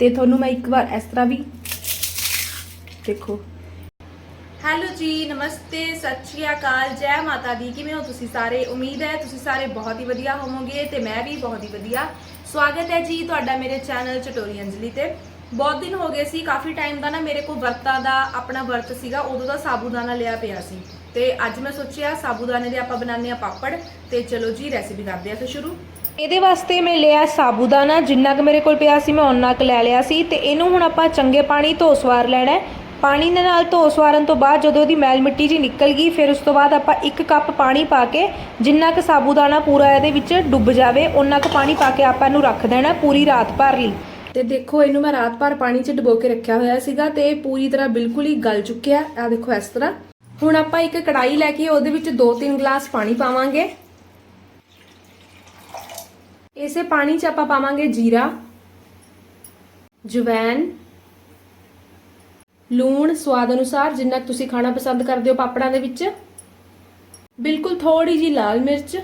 ਤੇ ਤੁਹਾਨੂੰ ਮੈਂ ਇੱਕ ਵਾਰ ਇਸ ਤਰ੍ਹਾਂ ਵੀ ਦੇਖੋ। ਹੈਲੋ ਜੀ, ਨਮਸਤੇ, ਸਤਿ ਸ਼੍ਰੀ ਅਕਾਲ, ਜੈ ਮਾਤਾ ਦੀ। ਕਿਵੇਂ ਹੋ ਤੁਸੀਂ ਸਾਰੇ? ਉਮੀਦ ਹੈ ਤੁਸੀਂ ਸਾਰੇ ਬਹੁਤ ਹੀ ਵਧੀਆ ਹੋਵੋਗੇ ਤੇ ਮੈਂ ਵੀ ਬਹੁਤ ਹੀ ਵਧੀਆ। ਸਵਾਗਤ ਹੈ ਜੀ ਤੁਹਾਡਾ ਮੇਰੇ ਚੈਨਲ ਚਟੋਰੀ ਅੰਜਲੀ ਤੇ। ਬਹੁਤ ਦਿਨ ਹੋ ਗਏ ਸੀ, ਕਾਫੀ ਟਾਈਮ ਦਾ ਨਾ ਮੇਰੇ ਕੋਲ ਵਰਤਾਂ ਦਾ ਆਪਣਾ ਵਰਤ ਸੀਗਾ, ਉਦੋਂ ਦਾ ਸਾਬੂਦਾਨਾ ਲਿਆ ਪਿਆ ਸੀ। ਤੇ ਅੱਜ ਮੈਂ ਸੋਚਿਆ ਸਾਬੂਦਾਨੇ ਦੇ ਆਪਾਂ ਬਣਾਉਂਦੇ ਆ ਪਾਪੜ, ਤੇ ਚਲੋ ਜੀ ਰੈਸਿਪੀ ਕਰਦੇ ਆ ਫਿਰ ਸ਼ੁਰੂ। ਇਹਦੇ ਵਾਸਤੇ ਮੈਂ ਲਿਆ ਸਾਬੂਦਾਨਾ, ਜਿੰਨਾ ਕੁ ਮੇਰੇ ਕੋਲ ਪਿਆ ਸੀ ਮੈਂ ਓਨਾ ਕੁ ਲੈ ਲਿਆ ਸੀ ਤੇ ਇਹਨੂੰ ਹੁਣ ਆਪਾਂ ਚੰਗੇ ਪਾਣੀ ਧੋ ਸਵਾਰ ਲੈਣਾ ਹੈ। ਪਾਣੀ ਦੇ ਨਾਲ ਧੋ ਸਵਾਰਨ ਤੋਂ ਬਾਅਦ ਜਦੋਂ ਉਹਦੀ ਮੈਲ ਮਿੱਟੀ ਜੀ ਨਿਕਲ ਗਈ, ਫਿਰ ਉਸ ਤੋਂ ਬਾਅਦ ਆਪਾਂ ਇੱਕ ਕੱਪ ਪਾਣੀ ਪਾ ਕੇ ਜਿੰਨਾ ਕੁ ਸਾਬੂਦਾਨਾ ਪੂਰਾ ਇਹਦੇ ਵਿੱਚ ਡੁੱਬ ਜਾਵੇ, ਓਨਾ ਕੁ ਪਾਣੀ ਪਾ ਕੇ ਆਪਾਂ ਇਹਨੂੰ ਰੱਖ ਦੇਣਾ ਪੂਰੀ ਰਾਤ ਭਰ ਲਈ। ਤੇ ਦੇਖੋ, ਇਹਨੂੰ ਮੈਂ ਰਾਤ ਭਰ ਪਾਣੀ 'ਚ ਡੁਬੋ ਕੇ ਰੱਖਿਆ ਹੋਇਆ ਸੀਗਾ ਤੇ ਇਹ ਪੂਰੀ ਤਰ੍ਹਾਂ ਬਿਲਕੁਲ ਹੀ ਗਲ ਚੁੱਕਿਆ ਆ ਦੇਖੋ ਇਸ ਤਰ੍ਹਾਂ। ਹੁਣ ਆਪਾਂ ਇੱਕ ਕੜਾਈ ਲੈ ਕੇ ਉਹਦੇ ਵਿੱਚ 2-3 ਗਲਾਸ ਪਾਣੀ ਪਾਵਾਂਗੇ। ਇਸੇ ਪਾਣੀ 'ਚ ਆਪਾਂ ਪਾਵਾਂਗੇ ਜੀਰਾ ਜਵੈਨ ਲੂਣ, ਸਵਾਦ ਅਨੁਸਾਰ ਜਿੰਨਾ ਤੁਸੀਂ ਖਾਣਾ ਪਸੰਦ ਕਰਦੇ ਹੋ ਪਾਪੜਾਂ ਦੇ ਵਿੱਚ। ਬਿਲਕੁਲ ਥੋੜੀ ਜੀ ਲਾਲ ਮਿਰਚ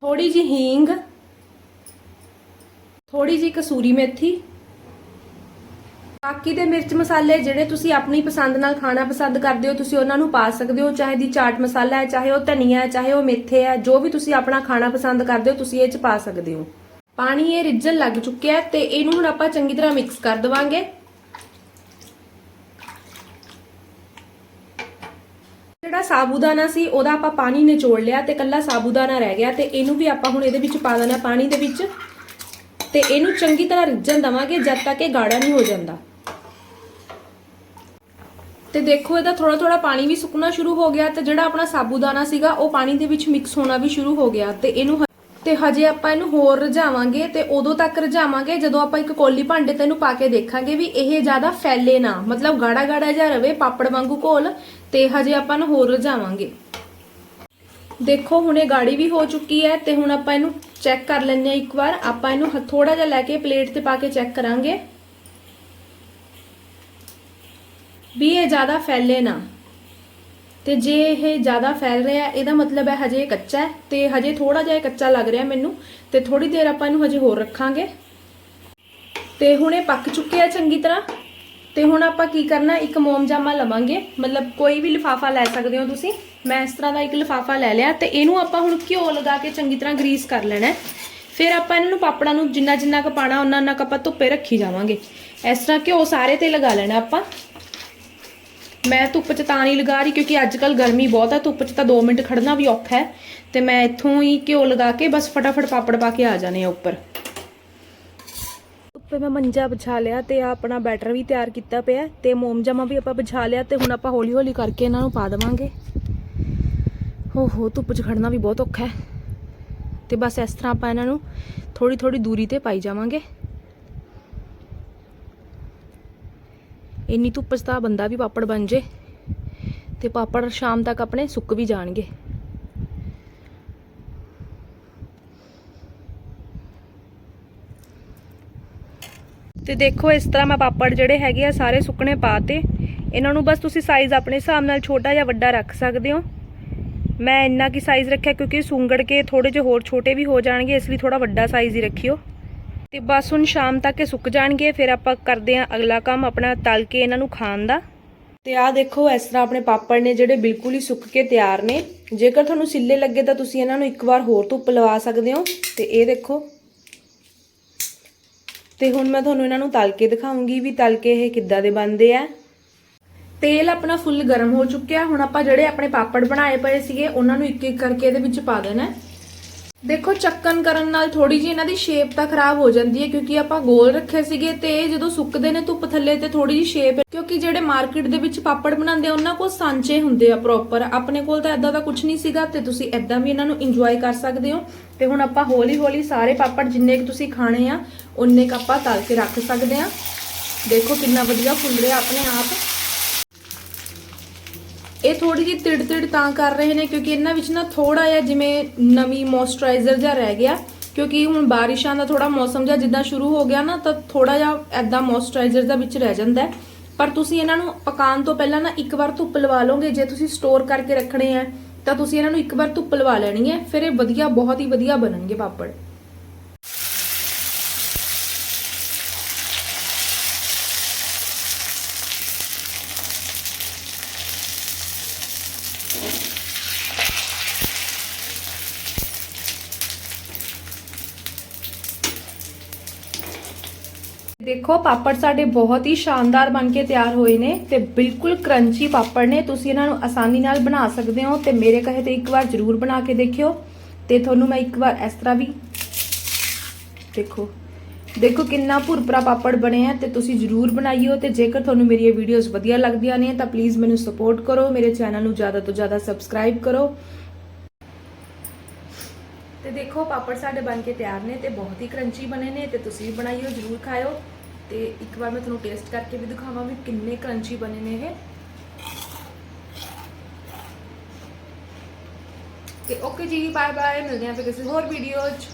ਥੋੜੀ ਜੀ ਹੀਂਗ ਥੋੜੀ ਜੀ ਕਸੂਰੀ ਮੇਥੀ ਬਾਕੀ ਦੇ ਮਿਰਚ ਮਸਾਲੇ ਜਿਹੜੇ ਤੁਸੀਂ ਆਪਣੀ ਪਸੰਦ ਨਾਲ ਖਾਣਾ ਪਸੰਦ ਕਰਦੇ ਹੋ, ਤੁਸੀਂ ਉਹਨਾਂ ਨੂੰ ਪਾ ਸਕਦੇ ਹੋ, ਚਾਹੇ ਦੀ ਚਾਟ ਮਸਾਲਾ ਹੈ, ਚਾਹੇ ਉਹ ਧਨੀਆ ਹੈ, ਚਾਹੇ ਉਹ ਮੇਥੇ ਹੈ, ਜੋ ਵੀ ਤੁਸੀਂ ਆਪਣਾ ਖਾਣਾ ਪਸੰਦ ਕਰਦੇ ਹੋ, ਤੁਸੀਂ ਇਹ ਚ ਪਾ ਸਕਦੇ ਹੋ। ਪਾਣੀ ਇਹ ਰਿੱਝਣ ਲੱਗ ਚੁੱਕਿਆ ਹੈ ਤੇ ਇਹਨੂੰ ਹੁਣ ਆਪਾਂ ਚੰਗੀ ਤਰ੍ਹਾਂ ਮਿਕਸ ਕਰ ਦਵਾਂਗੇ। ਜਿਹੜਾ ਸਾਬੂਦਾਨਾ ਸੀ, ਉਹਦਾ ਆਪਾਂ ਪਾਣੀ ਨਿਚੋੜ ਲਿਆ ਤੇ ਕੱਲਾ ਸਾਬੂਦਾਨਾ ਰਹਿ ਗਿਆ ਤੇ ਇਹਨੂੰ ਵੀ ਆਪਾਂ ਹੁਣ ਇਹਦੇ ਵਿੱਚ ਪਾ ਦੇਣਾ ਪਾਣੀ ਦੇ ਵਿੱਚ। ਤੇ ਇਹਨੂੰ ਚੰਗੀ ਤਰ੍ਹਾਂ ਰਿੱਝਣ ਦਵਾਂਗੇ ਜਦ ਤੱਕ ਇਹ ਗਾੜਾ ਨਹੀਂ ਹੋ ਜਾਂਦਾ। ਤੇ ਦੇਖੋ, ਇਹਦਾ ਥੋੜਾ ਥੋੜਾ ਪਾਣੀ ਵੀ ਸੁੱਕਣਾ ਸ਼ੁਰੂ ਹੋ ਗਿਆ ਤੇ ਜਿਹੜਾ ਆਪਣਾ ਸਾਬੂਦਾਨਾ ਸੀਗਾ, ਉਹ ਪਾਣੀ ਦੇ ਵਿੱਚ ਮਿਕਸ ਹੋਣਾ ਵੀ ਸ਼ੁਰੂ ਹੋ ਗਿਆ ਤੇ ਇਹਨੂੰ ਹ- ਤੇ ਹਜੇ ਆਪਾਂ ਇਹਨੂੰ ਹੋਰ ਰਝਾਵਾਂਗੇ ਤੇ ਉਦੋਂ ਤੱਕ ਰਝਾਵਾਂਗੇ ਜਦੋਂ ਆਪਾਂ ਇੱਕ ਕੋਲੀ ਭਾਂਡੇ ਤੇ ਇਹਨੂੰ ਪਾ ਕੇ ਦੇਖਾਂਗੇ ਵੀ ਇਹ ਜ਼ਿਆਦਾ ਫੈਲੇ ਨਾ, ਮਤਲਬ ਗਾੜਾ ਗਾੜਾ ਜਿਹਾ ਰਵੇ ਪਾਪੜ ਵਾਂਗੂ ਘੋਲ ਤੇ ਹਜੇ ਆਪਾਂ ਇਹਨੂੰ ਹੋਰ ਰਝਾਵਾਂਗੇ ਦੇਖੋ, ਹੁਣ ਇਹ ਗਾੜੀ ਵੀ ਹੋ ਚੁੱਕੀ ਹੈ ਤੇ ਹੁਣ ਆਪਾਂ ਇਹਨੂੰ ਚੈੱਕ ਕਰ ਲੈਂਦੇ ਹਾਂ ਇੱਕ ਵਾਰ। ਆਪਾਂ ਇਹਨੂੰ ਥੋੜਾ ਜਿਹਾ ਲੈ ਕੇ ਪਲੇਟ ਤੇ ਪਾ ਕੇ ਚੈੱਕ ਕਰਾਂਗੇ। ਵੀ ਇਹ ਜ਼ਿਆਦਾ ਫੈਲੇ ਨਾ। ਤੇ ਜੇ ਇਹ ਜ਼ਿਆਦਾ ਫੈਲ ਰਿਹਾ, ਇਹਦਾ ਮਤਲਬ ਹੈ ਹਜੇ ਕੱਚਾ ਹੈ ਤੇ ਹਜੇ ਥੋੜਾ ਜਿਹਾ ਕੱਚਾ ਲੱਗ ਰਿਹਾ ਮੈਨੂੰ ਤੇ ਥੋੜੀ ਦੇਰ ਆਪਾਂ ਇਹਨੂੰ ਹਜੇ ਹੋਰ ਰੱਖਾਂਗੇ। ਤੇ ਹੁਣ ਇਹ ਪੱਕ ਚੁੱਕਿਆ ਚੰਗੀ ਤਰ੍ਹਾਂ। ਤੇ ਹੁਣ ਆਪਾਂ ਕੀ ਕਰਨਾ, ਇੱਕ ਮੋਮਜਾਮਾ ਲਵਾਂਗੇ। ਮਤਲਬ ਕੋਈ ਵੀ ਲਿਫਾਫਾ ਲੈ ਸਕਦੇ ਹੋ ਤੁਸੀਂ। ਮੈਂ ਇਸ ਤਰ੍ਹਾਂ ਦਾ ਇੱਕ ਲਿਫਾਫਾ ਲੈ ਲਿਆ ਤੇ ਇਹਨੂੰ ਆਪਾਂ ਹੁਣ ਘਿਓ ਲਗਾ ਕੇ ਚੰਗੀ ਤਰ੍ਹਾਂ ਗਰੀਸ ਕਰ ਲੈਣਾ ਫਿਰ ਆਪਾਂ ਇਹਨਾਂ ਨੂੰ ਪਾਪੜਾਂ ਨੂੰ ਜਿੰਨਾ ਜਿੰਨਾ ਕ ਪਾਣਾ ਉਹਨਾਂ ਉਹਨਾਂ ਆਪਾਂ ਧੁੱਪੇ ਰੱਖੀ ਜਾਵਾਂਗੇ। ਇਸ ਤਰ੍ਹਾਂ ਘਿਓ ਸਾਰੇ ਤੇ ਲਗਾ ਲੈਣਾ ਆਪਾਂ। ਮੈਂ ਧੁੱਪ 'ਚ ਤਾਂ ਨਹੀਂ ਲਗਾ ਰਹੀ ਕਿਉਂਕਿ ਅੱਜ ਕੱਲ ਗਰਮੀ ਬਹੁਤ ਹੈ, ਧੁੱਪ 'ਚ ਤਾਂ 2 ਮਿੰਟ ਖੜਨਾ ਵੀ ਔਖਾ ਹੈ। ਤੇ ਮੈਂ ਇੱਥੋਂ ਹੀ ਘਿਓ ਲਗਾ ਕੇ ਬਸ ਫਟਾਫਟ ਪਾਪੜ ਪਾ ਕੇ ਆ ਜਾਣੇ ਆ ਉੱਪਰ। ਉੱਪਰ ਮੈਂ ਮੰਜਾ ਵਿਛਾ ਲਿਆ ਤੇ ਆਹ ਆਪਣਾ ਬੈਟਰ ਵੀ ਤਿਆਰ ਕੀਤਾ ਪਿਆ ਤੇ ਮੋਮਜਾਮਾ ਵੀ ਆਪਾਂ ਵਿਛਾ ਲਿਆ ਤੇ ਹੁਣ ਆਪਾਂ ਹੌਲੀ ਹੌਲੀ ਕਰਕੇ ਇਹਨਾਂ ਨੂੰ ਪਾ ਦੇਵਾਂਗੇ। ਹੋ ਧੁੱਪ 'ਚ ਖੜਨਾ ਵੀ ਬਹੁਤ ਔਖਾ ਹੈ। ਤੇ ਬਸ ਇਸ ਤਰ੍ਹਾਂ ਆਪਾਂ ਇਹਨਾਂ ਨੂੰ ਥੋੜੀ ਥੋੜੀ ਦੂਰੀ ਤੇ ਪਾਈ ਜਾਵਾਂਗੇ। ਇੰਨੀ ਧੁੱਪ 'ਚ ਤਾਂ ਬੰਦਾ ਵੀ ਪਾਪੜ ਬਣ ਜੇ ਤੇ ਪਾਪੜ ਸ਼ਾਮ ਤੱਕ ਆਪਣੇ ਸੁੱਕ ਵੀ ਜਾਣਗੇ। ਤੇ ਦੇਖੋ ਇਸ ਤਰ੍ਹਾਂ ਮੈਂ ਪਾਪੜ ਜਿਹੜੇ ਹੈਗੇ ਆ ਸਾਰੇ ਸੁੱਕਣੇ ਪਾਤੇ ਇਹਨਾਂ ਨੂੰ ਬਸ ਤੁਸੀਂ ਸਾਈਜ਼ ਆਪਣੇ ਹਿਸਾਬ ਨਾਲ ਛੋਟਾ ਜਾਂ ਵੱਡਾ ਰੱਖ ਸਕਦੇ ਹੋ। ਮੈਂ ਇੰਨਾ ਕੀ ਸਾਈਜ਼ ਰੱਖਿਆ ਕਿਉਂਕਿ ਸੁੰਗੜ ਕੇ ਥੋੜੇ ਜਿਹੇ ਹੋਰ ਛੋਟੇ ਵੀ ਹੋ ਜਾਣਗੇ, ਇਸ ਲਈ ਥੋੜਾ ਵੱਡਾ ਸਾਈਜ਼ ਹੀ ਰੱਖਿਓ। ਤੇ ਬਸ ਹੁਣ ਸ਼ਾਮ ਤੱਕ ਇਹ ਸੁੱਕ ਜਾਣਗੇ, ਫਿਰ ਆਪਾਂ ਕਰਦੇ ਹਾਂ ਅਗਲਾ ਕੰਮ ਆਪਣਾ ਤਲ ਕੇ ਇਹਨਾਂ ਨੂੰ ਖਾਣ ਦਾ। ਤੇ ਆਹ ਦੇਖੋ, ਇਸ ਤਰ੍ਹਾਂ ਆਪਣੇ ਪਾਪੜ ਨੇ ਜਿਹੜੇ ਬਿਲਕੁਲ ਹੀ ਸੁੱਕ ਕੇ ਤਿਆਰ ਨੇ। ਜੇਕਰ ਤੁਹਾਨੂੰ ਸਿੱਲੇ ਲੱਗੇ ਤਾਂ ਤੁਸੀਂ ਇਹਨਾਂ ਨੂੰ ਇੱਕ ਵਾਰ ਹੋਰ ਧੁੱਪ ਲਵਾ ਸਕਦੇ ਹੋ। ਤੇ ਇਹ ਦੇਖੋ। ਤੇ ਹੁਣ ਮੈਂ ਤੁਹਾਨੂੰ ਇਹਨਾਂ ਨੂੰ ਤਲ ਕੇ ਦਿਖਾਉਂਗੀ ਵੀ ਤਲ ਕੇ ਇਹ ਕਿੱਦਾਂ ਦੇ ਬਣਦੇ ਆ। ਤੇਲ ਆਪਣਾ ਫੁੱਲ ਗਰਮ ਹੋ ਚੁੱਕਿਆ। ਹੁਣ ਆਪਾਂ ਜਿਹੜੇ ਆਪਣੇ ਪਾਪੜ ਬਣਾਏ ਪਏ ਸੀਗੇ, ਉਹਨਾਂ ਨੂੰ ਇੱਕ ਇੱਕ ਕਰਕੇ ਇਹਦੇ ਵਿੱਚ ਪਾ ਦੇਣਾ। ਦੇਖੋ, ਚੱਕਣ ਕਰਨ ਨਾਲ ਥੋੜੀ ਜਿਹੀ ਇਹਨਾਂ ਦੀ ਸ਼ੇਪ ਤਾਂ ਖਰਾਬ ਹੋ ਜਾਂਦੀ ਹੈ, ਕਿਉਂਕਿ ਆਪਾਂ ਗੋਲ ਰੱਖੇ ਸੀਗੇ ਤੇ ਇਹ ਜਦੋਂ ਸੁੱਕਦੇ ਨੇ ਧੁੱਪ ਥੱਲੇ ਤੇ ਥੋੜੀ ਜਿਹੀ ਸ਼ੇਪ ਕਿਉਂਕਿ ਜਿਹੜੇ ਮਾਰਕੀਟ ਦੇ ਵਿੱਚ ਪਾਪੜ ਬਣਾਉਂਦੇ ਆ, ਉਹਨਾਂ ਕੋਲ ਸਾਂਚੇ ਹੁੰਦੇ ਆ ਪ੍ਰੋਪਰ ਆਪਣੇ ਕੋਲ ਤਾਂ ਐਦਾਂ ਦਾ ਕੁਝ ਨਹੀਂ ਸੀਗਾ ਤੇ ਤੁਸੀਂ ਐਦਾਂ ਵੀ ਇਹਨਾਂ ਨੂੰ ਇੰਜੋਏ ਕਰ ਸਕਦੇ ਹੋ। ਤੇ ਹੁਣ ਆਪਾਂ ਹੌਲੀ ਹੌਲੀ ਸਾਰੇ ਪਾਪੜ ਜਿੰਨੇ ਕੁ ਤੁਸੀਂ ਖਾਣੇ ਆ ਉਨੇ ਕੁ ਆਪਾਂ ਤਲ ਕੇ ਰੱਖ ਸਕਦੇ ਆ। ਦੇਖੋ ਕਿੰਨਾ ਵਧੀਆ ਫੁੱਲ ਰਿਹਾ ਆਪਣੇ ਆਪ। ਇਹ ਥੋੜੀ ਜਿਹੀ ਤਿੜ ਤਿੜ ਤਾਂ ਕਰ ਰਹੇ ਨੇ ਕਿਉਂਕਿ ਇਹਨਾਂ ਵਿੱਚ ਨਾ ਥੋੜਾ ਜਿਹਾ ਜਿਵੇਂ ਨਵੀਂ ਮੋਇਸਚਰਾਈਜ਼ਰ ਜਿਹਾ ਰਹਿ ਗਿਆ, ਕਿਉਂਕਿ ਹੁਣ ਬਾਰਿਸ਼ਾਂ ਦਾ ਥੋੜਾ ਮੌਸਮ ਜਿਹਾ ਜਿੱਦਾਂ ਸ਼ੁਰੂ ਹੋ ਗਿਆ ਨਾ ਤਾਂ ਥੋੜਾ ਜਿਹਾ ਐਦਾਂ ਮੋਇਸਚਰਾਈਜ਼ਰ ਦਾ ਵਿੱਚ ਰਹਿ ਜਾਂਦਾ ਪਰ ਤੁਸੀਂ ਇਹਨਾਂ ਨੂੰ ਪਕਾਉਣ ਤੋਂ ਪਹਿਲਾਂ ਨਾ ਇੱਕ ਵਾਰ ਧੁੱਪ ਲਵਾ ਲਓਗੇ, ਜੇ ਤੁਸੀਂ ਸਟੋਰ ਕਰਕੇ ਰੱਖਣੇ ਆ ਤਾਂ ਤੁਸੀਂ ਇਹਨਾਂ ਨੂੰ ਇੱਕ ਵਾਰ ਧੁੱਪ ਲਵਾ ਲੈਣੀ ਹੈ, ਫਿਰ ਇਹ ਵਧੀਆ, ਬਹੁਤ ਹੀ ਵਧੀਆ ਬਣਨਗੇ ਪਾਪੜ। ਦੇਖੋ, ਪਾਪੜ ਸਾਡੇ ਬਹੁਤ ਹੀ ਸ਼ਾਨਦਾਰ ਬਣ ਕੇ ਤਿਆਰ ਹੋਏ ਨੇ ਤੇ ਬਿਲਕੁਲ ਕਰੰਚੀ ਪਾਪੜ ਨੇ। ਤੁਸੀਂ ਇਹਨਾਂ ਨੂੰ ਆਸਾਨੀ ਨਾਲ ਬਣਾ ਸਕਦੇ ਹੋ ਤੇ ਮੇਰੇ ਕਹੇ ਤੇ ਇੱਕ ਵਾਰ ਜ਼ਰੂਰ ਬਣਾ ਕੇ ਦੇਖਿਓ। ਤੇ ਤੁਹਾਨੂੰ ਮੈਂ ਇੱਕ ਵਾਰ ਇਸ ਤਰ੍ਹਾਂ ਵੀ ਦੇਖੋ ਦੇਖੋ ਕਿੰਨਾ ਭੁਰਭੁਰਾ ਪਾਪੜ ਬਣੇ ਆ ਤੇ ਤੁਸੀਂ ਜਰੂਰ ਬਣਾਈਓ ਤੇ ਜੇਕਰ ਤੁਹਾਨੂੰ ਮੇਰੀ ਇਹ ਵੀਡੀਓਜ਼ ਵਧੀਆ ਲੱਗਦੀਆਂ ਨੇ ਤਾਂ ਪਲੀਜ਼ ਮੈਨੂੰ ਸਪੋਰਟ ਕਰੋ, ਮੇਰੇ ਚੈਨਲ ਨੂੰ ਜ਼ਿਆਦਾ ਤੋਂ ਜ਼ਿਆਦਾ ਸਬਸਕ੍ਰਾਈਬ ਕਰੋ। ਤੇ ਦੇਖੋ, ਪਾਪੜ ਸਾਡੇ ਬਣ ਕੇ ਤਿਆਰ ਨੇ ਤੇ ਬਹੁਤ ਹੀ ਕਰੰਚੀ ਬਣੇ ਨੇ ਤੇ ਤੁਸੀਂ ਵੀ ਬਣਾਈਓ, ਜਰੂਰ ਖਾਇਓ। ਤੇ ਇੱਕ ਵਾਰ ਮੈਂ ਤੁਹਾਨੂੰ ਟੇਸਟ ਕਰਕੇ ਵੀ ਦਿਖਾਵਾਂ ਵੀ ਕਿੰਨੇ ਕਰੰਚੀ ਬਣੇ ਨੇ ਇਹ। ਤੇ ਓਕੇ ਜੀ ਬਾਏ ਬਾਏ ਮਿਲਦੇ ਹਾਂ ਫਿਰ ਕਿਸੇ ਹੋਰ ਵੀਡੀਓ 'ਚ।